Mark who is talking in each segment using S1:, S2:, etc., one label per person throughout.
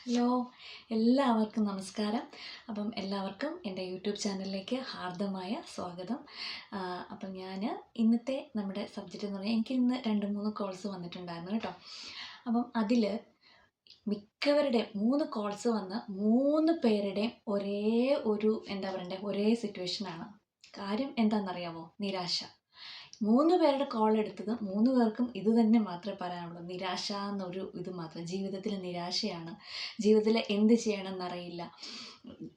S1: Hello എല്ലാവർക്കും നമസ്കാരം. അപ്പം എല്ലാവർക്കും എന്റെ യൂട്യൂബ് ചാനലിലേക്ക് ഹാർദമായ സ്വാഗതം. അപ്പം ഞാൻ ഇന്നത്തെ നമ്മുടെ സബ്ജക്റ്റ് എന്ന് പറഞ്ഞാൽ എനിക്ക് ഇന്ന് രണ്ട് മൂന്ന് കോൾസ് വന്നിട്ടുണ്ടായിരുന്നു കേട്ടോ. അപ്പം അതിൽ മിക്കവരുടെ മൂന്ന് കോൾസ് വന്ന് മൂന്ന് പേരുടെയും ഒരേ ഒരു എന്താ പറയണ്ടേ ഒരേ സിറ്റുവേഷനാണ് കാര്യം എന്താണെന്നറിയാമോ നിരാശ. മൂന്ന് പേരുടെ കോൾ എടുത്തത് മൂന്ന് പേർക്കും ഇത് തന്നെ മാത്രമേ പറയാനുള്ളൂ. നിരാശ എന്നൊരു ഇത് മാത്രം. ജീവിതത്തിൽ നിരാശയാണ്. ജീവിതത്തിൽ എന്ത് ചെയ്യണമെന്നറിയില്ല.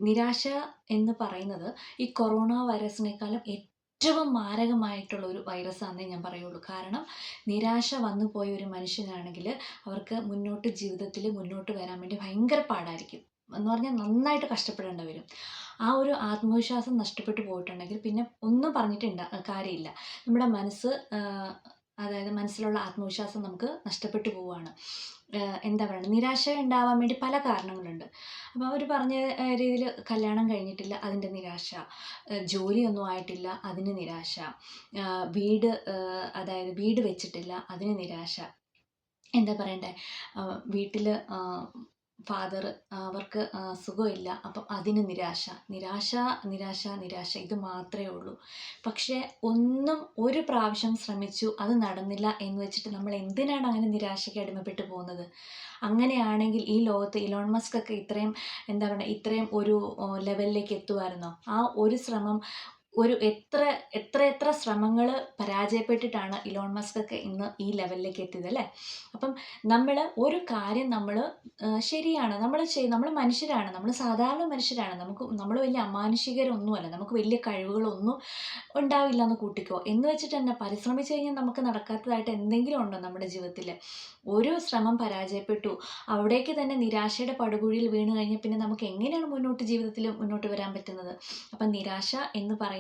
S1: നിരാശ എന്ന് പറയുന്നത് ഈ കൊറോണ വൈറസിനേക്കാളും ഏറ്റവും മാരകമായിട്ടുള്ള ഒരു വൈറസ് വൈറസാണെന്നേ ഞാൻ പറയുള്ളൂ. കാരണം നിരാശ വന്നു പോയ ഒരു മനുഷ്യനാണെങ്കിൽ അവർക്ക് മുന്നോട്ട് ജീവിതത്തിൽ മുന്നോട്ട് വരാൻ വേണ്ടി ഭയങ്കര പാടായിരിക്കും. എന്ന് പറഞ്ഞാൽ നന്നായിട്ട് കഷ്ടപ്പെടേണ്ടി വരും. ആ ഒരു ആത്മവിശ്വാസം നഷ്ടപ്പെട്ടു പോയിട്ടുണ്ടെങ്കിൽ പിന്നെ ഒന്നും പറഞ്ഞിട്ടുണ്ട് കാര്യമില്ല. നമ്മുടെ മനസ്സ് അതായത് മനസ്സിലുള്ള ആത്മവിശ്വാസം നമുക്ക് നഷ്ടപ്പെട്ടു പോവുകയാണ് എന്താ പറയുക നിരാശ ഉണ്ടാവാൻ വേണ്ടി പല കാരണങ്ങളുണ്ട്. അപ്പോൾ അവർ പറഞ്ഞ രീതിയിൽ കല്യാണം കഴിഞ്ഞിട്ടില്ല അതിന്റെ നിരാശ. ജോലിയൊന്നും ആയിട്ടില്ല അതിന് നിരാശ. വീട് അതായത് വീട് വെച്ചിട്ടില്ല അതിന് നിരാശ. എന്താ പറയണ്ടേ വീട്ടിൽ ഫാദർ അവർക്ക് സുഖമില്ല. അപ്പം അതിന് നിരാശ. നിരാശ നിരാശ നിരാശ. ഇത് മാത്രമേ ഉള്ളൂ. പക്ഷേ ഒന്നും ഒരു പ്രാവശ്യം ശ്രമിച്ചു അത് നടന്നില്ല എന്ന് വെച്ചിട്ട് നമ്മൾ എന്തിനാണ് അങ്ങനെ നിരാശയ്ക്ക് അടിമപ്പെട്ടു പോകുന്നത്? അങ്ങനെയാണെങ്കിൽ ഈ ലോകത്ത് ഇലോൺ മസ്ക് ഒക്കെ ഇത്രയും എന്താ പറയുക ഇത്രയും ഒരു ലെവലിലേക്ക് എത്തുമായിരുന്നോ? ആ ഒരു ശ്രമം ഒരു എത്ര എത്ര എത്ര ശ്രമങ്ങൾ പരാജയപ്പെട്ടിട്ടാണ് ഇലോൺ മസ്ക് ഒക്കെ ഇന്ന് ഈ ലെവലിലേക്ക് എത്തിയത് അല്ലേ? അപ്പം നമ്മൾ ഒരു കാര്യം നമ്മൾ ശരിയാണ്. നമ്മൾ ചെയ് നമ്മൾ മനുഷ്യരാണ്. നമ്മൾ സാധാരണ മനുഷ്യരാണ്. നമുക്ക് നമ്മൾ വലിയ അമാനുഷികരൊന്നുമല്ല. നമുക്ക് വലിയ കഴിവുകളൊന്നും ഉണ്ടാവില്ല എന്ന് കൂട്ടിക്കോ. എന്ന് വെച്ചിട്ട് തന്നെ പരിശ്രമിച്ചു കഴിഞ്ഞാൽ നമുക്ക് നടക്കാത്തതായിട്ട് എന്തെങ്കിലും ഉണ്ടോ നമ്മുടെ ജീവിതത്തിൽ ഒരു ശ്രമം പരാജയപ്പെട്ടു. അവിടേക്ക് തന്നെ നിരാശയുടെ പടുകുഴിയിൽ വീണ് കഴിഞ്ഞാൽ പിന്നെ നമുക്ക് എങ്ങനെയാണ് മുന്നോട്ട് ജീവിതത്തിൽ മുന്നോട്ട് വരാൻ പറ്റുന്നത്? അപ്പം നിരാശ എന്ന് പറയുന്നത്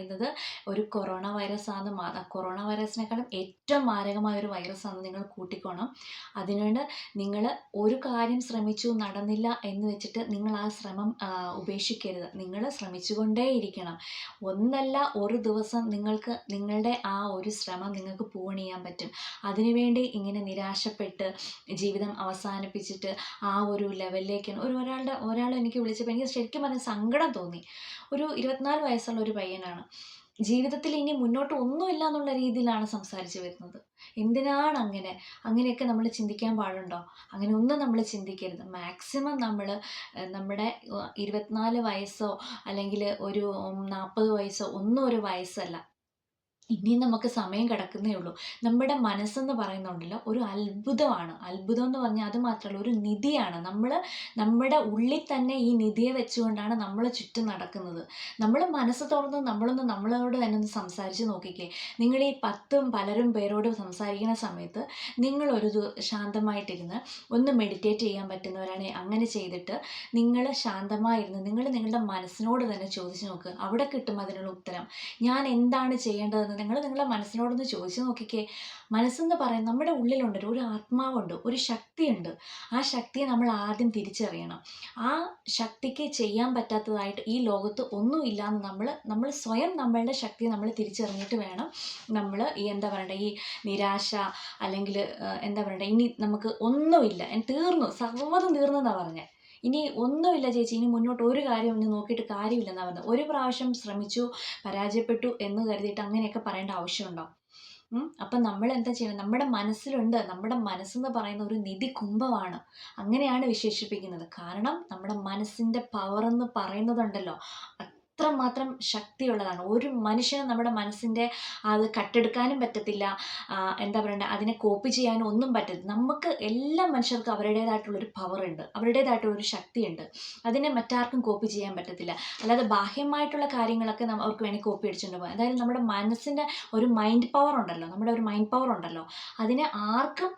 S1: ഒരു കൊറോണ വൈറസ് ആണ് കൊറോണ വൈറസിനേക്കാളും ഏറ്റവും മാരകമായ ഒരു വൈറസ് ആണ് നിങ്ങൾ കൂട്ടിക്കോണം. അതിനുവേണ്ടി നിങ്ങൾ ഒരു കാര്യം ശ്രമിച്ചു നടന്നില്ല എന്ന് വെച്ചിട്ട് നിങ്ങൾ ആ ശ്രമം ഉപേക്ഷിക്കരുത്. നിങ്ങൾ ശ്രമിച്ചുകൊണ്ടേയിരിക്കണം. ഒന്നല്ല ഒരു ദിവസം നിങ്ങൾക്ക് നിങ്ങളുടെ ആ ഒരു ശ്രമം നിങ്ങൾക്ക് പൂവണിയാൻ പറ്റും. അതിനുവേണ്ടി ഇങ്ങനെ നിരാശപ്പെട്ട് ജീവിതം അവസാനിപ്പിച്ചിട്ട് ആ ഒരു ലെവലിലേക്ക് ഒരു ഒരാളുടെ ഒരാൾ എനിക്ക് വിളിച്ചപ്പോൾ എനിക്ക് ശരിക്കും പറഞ്ഞാൽ സങ്കടം തോന്നി. ഒരു ഇരുപത്തിനാല് വയസ്സുള്ള ഒരു പയ്യനാണ്. ജീവിതത്തിൽ ഇനി മുന്നോട്ട് ഒന്നുമില്ല എന്നുള്ള രീതിയിലാണ് സംസാരിച്ചു വരുന്നത്. എന്തിനാണ് അങ്ങനെ? അങ്ങനെയൊക്കെ നമ്മൾ ചിന്തിക്കാൻ പാടുണ്ടോ? അങ്ങനെ ഒന്നും നമ്മൾ ചിന്തിക്കരുത്. മാക്സിമം നമ്മൾ നമ്മുടെ ഇരുപത്തിനാല് വയസ്സോ അല്ലെങ്കിൽ ഒരു നാൽപ്പത് വയസ്സോ ഒന്നും ഒരു വയസ്സല്ല. ഇനിയും നമുക്ക് സമയം കിടക്കുന്നേ ഉള്ളൂ. നമ്മുടെ മനസ്സെന്ന് പറയുന്നുണ്ടല്ലോ ഒരു അത്ഭുതമാണ്. അത്ഭുതം എന്ന് പറഞ്ഞാൽ അത് മാത്രമല്ല ഒരു നിധിയാണ്. നമ്മൾ നമ്മുടെ ഉള്ളിൽ തന്നെ ഈ നിധിയെ വെച്ചുകൊണ്ടാണ് നമ്മൾ ചുറ്റും നടക്കുന്നത്. നമ്മൾ മനസ്സ് തുറന്ന് നമ്മളൊന്ന് നമ്മളോട് തന്നെ ഒന്ന് സംസാരിച്ച് നോക്കിക്കേ. നിങ്ങൾ ഈ പത്തും പലരും പേരോട് സംസാരിക്കുന്ന സമയത്ത് നിങ്ങളൊരു ശാന്തമായിട്ടിരുന്ന് ഒന്ന് മെഡിറ്റേറ്റ് ചെയ്യാൻ പറ്റുന്നവരാണെങ്കിൽ അങ്ങനെ ചെയ്തിട്ട് നിങ്ങൾ ശാന്തമായിരുന്ന് നിങ്ങൾ നിങ്ങളുടെ മനസ്സിനോട് തന്നെ ചോദിച്ച് നോക്കുക അവിടെ കിട്ടും അതിനുള്ള ഉത്തരം. ഞാൻ എന്താണ് ചെയ്യേണ്ടതെന്ന് നിങ്ങൾ നിങ്ങളുടെ മനസ്സിനോടൊന്ന് ചോദിച്ചു നോക്കിക്കേ. മനസ്സെന്ന് പറയാൻ നമ്മുടെ ഉള്ളിലുണ്ട് ഒരു ആത്മാവുണ്ട് ഒരു ശക്തിയുണ്ട്. ആ ശക്തിയെ നമ്മൾ ആദ്യം തിരിച്ചറിയണം. ആ ശക്തിക്ക് ചെയ്യാൻ പറ്റാത്തതായിട്ട് ഈ ലോകത്ത് ഒന്നുമില്ല എന്ന് നമ്മൾ നമ്മൾ സ്വയം നമ്മളുടെ ശക്തിയെ നമ്മൾ തിരിച്ചറിഞ്ഞിട്ട് വേണം നമ്മൾ ഈ എന്താ പറയണ്ടേ ഈ നിരാശ അല്ലെങ്കിൽ എന്താ പറയണ്ടേ ഇനി നമുക്ക് ഒന്നുമില്ല. തീർന്നു സർവതും തീർന്നെന്നാണ് പറഞ്ഞത് ഇനി ഒന്നുമില്ല ചേച്ചി ഇനി മുന്നോട്ട് ഒരു കാര്യം ഇനി നോക്കിയിട്ട് കാര്യമില്ലെന്നാണ് പറഞ്ഞത്. ഒരു പ്രാവശ്യം ശ്രമിച്ചു പരാജയപ്പെട്ടു എന്ന് കരുതിയിട്ട് അങ്ങനെയൊക്കെ പറയേണ്ട ആവശ്യമുണ്ടോ? അപ്പം നമ്മൾ എന്താ ചെയ്യണം നമ്മുടെ മനസ്സിലുണ്ട് നമ്മുടെ മനസ്സെന്ന് പറയുന്ന ഒരു നിധി കുംഭമാണ് അങ്ങനെയാണ് വിശേഷിപ്പിക്കുന്നത്. കാരണം നമ്മുടെ മനസ്സിന്റെ പവർ എന്ന് പറയുന്നതുണ്ടല്ലോ അത്രമാത്രം ശക്തിയുള്ളതാണ്. ഒരു മനുഷ്യനും നമ്മുടെ മനസ്സിന്റെ അത് കട്ടെടുക്കാനും പറ്റത്തില്ല. എന്താ പറയണ്ട അതിനെ കോപ്പി ചെയ്യാനും ഒന്നും പറ്റത്തില്ല. നമുക്ക് എല്ലാ മനുഷ്യർക്കും അവരുടേതായിട്ടുള്ളൊരു പവർ ഉണ്ട്. അവരുടേതായിട്ടുള്ളൊരു ശക്തിയുണ്ട്. അതിനെ മറ്റാർക്കും കോപ്പി ചെയ്യാൻ പറ്റത്തില്ല. അല്ലാതെ ബാഹ്യമായിട്ടുള്ള കാര്യങ്ങളൊക്കെ അവർക്ക് വേണമെങ്കിൽ കോപ്പി അടിച്ചുകൊണ്ട് പോകാം. അതായത് നമ്മുടെ മനസ്സിന്റെ ഒരു മൈൻഡ് പവർ ഉണ്ടല്ലോ. നമ്മുടെ ഒരു മൈൻഡ് പവർ ഉണ്ടല്ലോ. അതിനെ ആർക്കും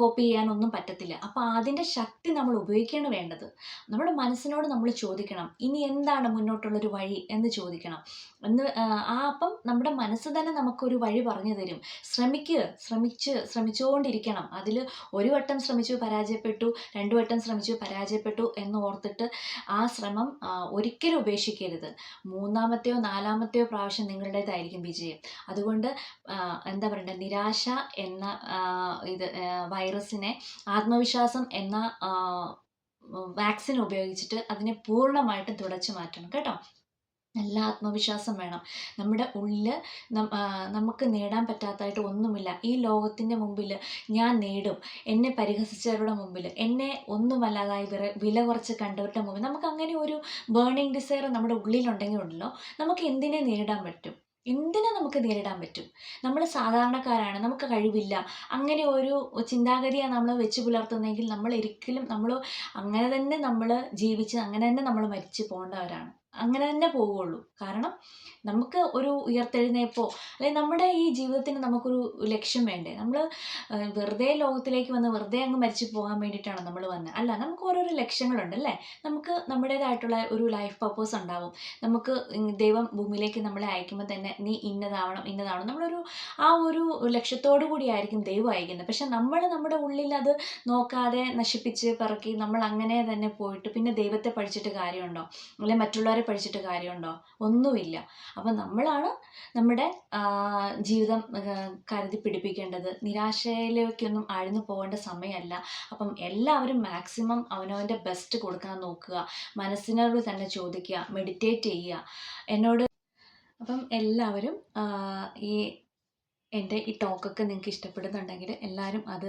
S1: കോപ്പി ചെയ്യാനൊന്നും പറ്റത്തില്ല. അപ്പോൾ അതിന്റെ ശക്തി നമ്മൾ ഉപയോഗിക്കുകയാണ് വേണ്ടത്. നമ്മുടെ മനസ്സിനോട് നമ്മൾ ചോദിക്കണം. ഇനി എന്താണ് മുന്നോട്ടുള്ളൊരു വഴി എന്ന് ചോദിക്കണം. എന്ന് ആ, അപ്പം നമ്മുടെ മനസ്സ് തന്നെ നമുക്കൊരു വഴി പറഞ്ഞു തരും. ശ്രമിക്കുക ശ്രമിച്ച് ശ്രമിച്ചുകൊണ്ടിരിക്കണം അതിൽ ഒരു വട്ടം ശ്രമിച്ചു പരാജയപ്പെട്ടു രണ്ടു വട്ടം ശ്രമിച്ചു പരാജയപ്പെട്ടു എന്ന് ഓർത്തിട്ട് ആ ശ്രമം ഒരിക്കലും ഉപേക്ഷിക്കരുത്. മൂന്നാമത്തെയോ നാലാമത്തെയോ പ്രാവശ്യം നിങ്ങളുടേതായിരിക്കും വിജയം. അതുകൊണ്ട് എന്താ പറയണ്ടേ നിരാശ എന്ന ഇത് വൈറസിനെ ആത്മവിശ്വാസം എന്ന വാക്സിൻ ഉപയോഗിച്ചിട്ട് അതിനെ പൂർണമായിട്ടും തുടച്ചു മാറ്റണം. കേട്ടോ? നല്ല ആത്മവിശ്വാസം വേണം. നമ്മുടെ ഉള്ളിൽ നമുക്ക് നേടാൻ പറ്റാത്തതായിട്ട് ഒന്നുമില്ല. ഈ ലോകത്തിന്റെ മുമ്പിൽ ഞാൻ നേടും. എന്നെ പരിഹസിച്ചവരുടെ മുമ്പിൽ എന്നെ ഒന്നുമല്ലാതായി വില വില കുറച്ച് കണ്ടവരുടെ മുമ്പിൽ നമുക്ക് അങ്ങനെ ഒരു ബേണിംഗ് ഡിസയർ നമ്മുടെ ഉള്ളിലുണ്ടെങ്കിൽ ഉണ്ടല്ലോ. നമുക്ക് എന്തിനെ നേടാൻ പറ്റും? എന്തിനെ നമുക്ക് നേരിടാൻ പറ്റും? നമ്മൾ സാധാരണക്കാരാണ്. നമുക്ക് കഴിവില്ല. അങ്ങനെ ഒരു ചിന്താഗതിയാണ് നമ്മൾ വെച്ച് പുലർത്തുന്നതെങ്കിൽ നമ്മൾ ഒരിക്കലും നമ്മൾ അങ്ങനെ തന്നെ നമ്മൾ ജീവിച്ച് അങ്ങനെ തന്നെ നമ്മൾ മരിച്ചു പോകേണ്ടവരാണ്. അങ്ങനെ തന്നെ പോവുള്ളൂ. കാരണം നമുക്ക് ഒരു ഉയർത്തെഴുന്നേപ്പോ അല്ലെങ്കിൽ നമ്മുടെ ഈ ജീവിതത്തിന് നമുക്കൊരു ലക്ഷ്യം വേണ്ടേ? നമ്മൾ വെറുതെ ലോകത്തിലേക്ക് വന്ന് വെറുതെ അങ്ങ് മരിച്ചു പോകാൻ വേണ്ടിയിട്ടാണ് നമ്മൾ വന്നത് അല്ല നമുക്ക് ഓരോരോ ലക്ഷ്യങ്ങളുണ്ട് അല്ലേ? നമുക്ക് നമ്മുടേതായിട്ടുള്ള ഒരു ലൈഫ് പർപ്പസ് ഉണ്ടാവും. നമുക്ക് ദൈവം ഭൂമിയിലേക്ക് നമ്മളെ അയക്കുമ്പോൾ തന്നെ നീ ഇന്നതാവണം ഇന്നതാവണം. നമ്മളൊരു ആ ഒരു ലക്ഷ്യത്തോടു കൂടിയായിരിക്കും ദൈവം അയക്കുന്നത്. പക്ഷെ നമ്മൾ നമ്മുടെ ഉള്ളിൽ അത് നോക്കാതെ നശിപ്പിച്ച് പറക്കി നമ്മൾ അങ്ങനെ തന്നെ പോയിട്ട് പിന്നെ ദൈവത്തെ പഠിച്ചിട്ട് കാര്യമുണ്ടോ? അല്ലെങ്കിൽ മറ്റുള്ളവരെ പഠിച്ചിട്ട് കാര്യമുണ്ടോ? ഒന്നുമില്ല. അപ്പം നമ്മളാണ് നമ്മുടെ ജീവിതം കരുതി പിടിപ്പിക്കേണ്ടത്. നിരാശയിലേക്കൊന്നും ആഴ്ന്നു പോകേണ്ട സമയമല്ല. അപ്പം എല്ലാവരും മാക്സിമം അവനവന്റെ ബെസ്റ്റ് കൊടുക്കാൻ നോക്കുക. മനസ്സിനോട് തന്നെ ചോദിക്കുക. മെഡിറ്റേറ്റ് ചെയ്യുക. എന്നോട് അപ്പം എല്ലാവരും ഈ എന്റെ ഈ ടോക്കൊക്കെ നിങ്ങൾക്ക് ഇഷ്ടപ്പെടുന്നുണ്ടെങ്കിൽ എല്ലാവരും അത്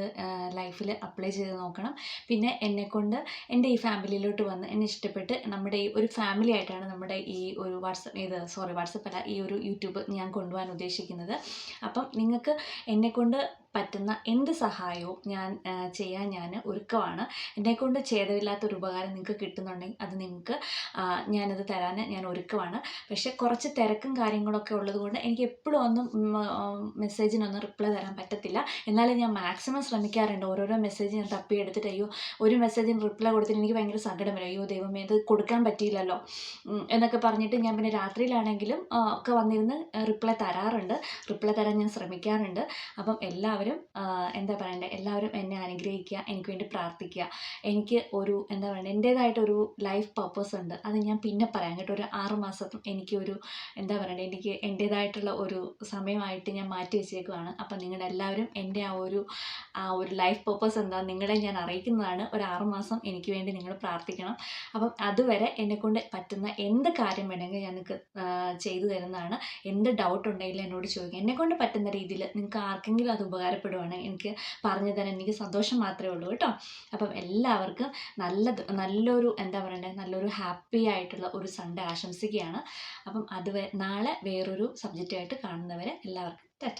S1: ലൈഫിൽ അപ്ലൈ ചെയ്ത് നോക്കണം. പിന്നെ എന്നെക്കൊണ്ട് എന്റെ ഈ ഫാമിലിയിലോട്ട് വന്ന് എന്നെ ഇഷ്ടപ്പെട്ട് നമ്മുടെ ഈ ഒരു ഫാമിലി ആയിട്ടാണ് നമ്മുടെ ഈ ഒരു വാട്സപ്പ് ഇത് സോറി വാട്സപ്പ് അല്ല ഈ ഒരു യൂട്യൂബ് ഞാൻ കൊണ്ടുപോകാൻ ഉദ്ദേശിക്കുന്നത്. അപ്പം നിങ്ങൾക്ക് എന്നെക്കൊണ്ട് പറ്റുന്ന എന്ത് സഹായവും ഞാൻ ചെയ്യാൻ ഞാൻ ഒരുക്കമാണ്. എന്നെക്കൊണ്ട് ഛേദമില്ലാത്തൊരു ഉപകാരം നിങ്ങൾക്ക് കിട്ടുന്നുണ്ടെങ്കിൽ അത് നിങ്ങൾക്ക് ഞാനത് തരാൻ ഞാൻ ഒരുക്കമാണ്. പക്ഷേ കുറച്ച് തിരക്കും കാര്യങ്ങളൊക്കെ ഉള്ളതുകൊണ്ട് എനിക്ക് എപ്പോഴും ഒന്നും മെസ്സേജിനൊന്നും റിപ്ലൈ തരാൻ പറ്റത്തില്ല. എന്നാലും ഞാൻ മാക്സിമം ശ്രമിക്കാറുണ്ട്. ഓരോരോ മെസ്സേജ് ഞാൻ തപ്പിയെടുത്തിട്ട് അയ്യോ ഒരു മെസ്സേജിന് റിപ്ലൈ കൊടുത്തിട്ട് എനിക്ക് ഭയങ്കര സങ്കടം വരും. അയ്യോ ദൈവമേ ഇത് കൊടുക്കാൻ പറ്റിയില്ലല്ലോ എന്നൊക്കെ പറഞ്ഞിട്ട് ഞാൻ പിന്നെ രാത്രിയിലാണെങ്കിലും ഒക്കെ വന്നിരുന്ന് റിപ്ലൈ തരാറുണ്ട്. റിപ്ലൈ തരാൻ ഞാൻ ശ്രമിക്കാറുണ്ട്. അപ്പം എല്ലാവരും എന്താ പറയണ്ടേ എല്ലാവരും എന്നെ അനുഗ്രഹിക്കുക എനിക്ക് വേണ്ടി പ്രാർത്ഥിക്കുക. എനിക്ക് ഒരു എന്താ പറയുക എന്റേതായിട്ടൊരു ലൈഫ് പർപ്പസ് ഉണ്ട്. അത് ഞാൻ പിന്നെ പറയാം. കേട്ടോ ഒരു ആറ് മാസത്തും എനിക്ക് ഒരു എന്താ പറയണ്ടേ എനിക്ക് എന്റേതായിട്ടുള്ള ഒരു സമയമായിട്ട് ഞാൻ മാറ്റി വെച്ചേക്കുവാണ്. അപ്പം നിങ്ങളെല്ലാവരും എന്റെ ആ ഒരു ആ ഒരു ലൈഫ് പർപ്പസ് എന്താ നിങ്ങളെ ഞാൻ അറിയിക്കുന്നതാണ്. ഒരു ആറുമാസം എനിക്ക് വേണ്ടി നിങ്ങൾ പ്രാർത്ഥിക്കണം. അപ്പം അതുവരെ എന്നെക്കൊണ്ട് പറ്റുന്ന എന്ത് കാര്യം വേണമെങ്കിൽ ഞാൻ നിങ്ങൾക്ക് ചെയ്തു തരുന്നതാണ്. എന്ത് ഡൗട്ട് ഉണ്ടെങ്കിലും എന്നോട് ചോദിക്കുക. എന്നെക്കൊണ്ട് പറ്റുന്ന രീതിയിൽ നിങ്ങൾക്ക് ആർക്കെങ്കിലും അത് ഉപകാരപ്പെടുവാണ്. എനിക്ക് പറഞ്ഞു തരാൻ എനിക്ക് സന്തോഷം മാത്രമേ ഉള്ളൂ കേട്ടോ. അപ്പം എല്ലാവർക്കും നല്ല നല്ലൊരു എന്താ പറയണ്ടേ നല്ലൊരു ഹാപ്പി ആയിട്ടുള്ള ഒരു സൺഡേ ആശംസിക്കുകയാണ്. അപ്പം അത് നാളെ വേറൊരു സബ്ജക്റ്റായിട്ട് കാണുന്നവരെ എല്ലാവർക്കും that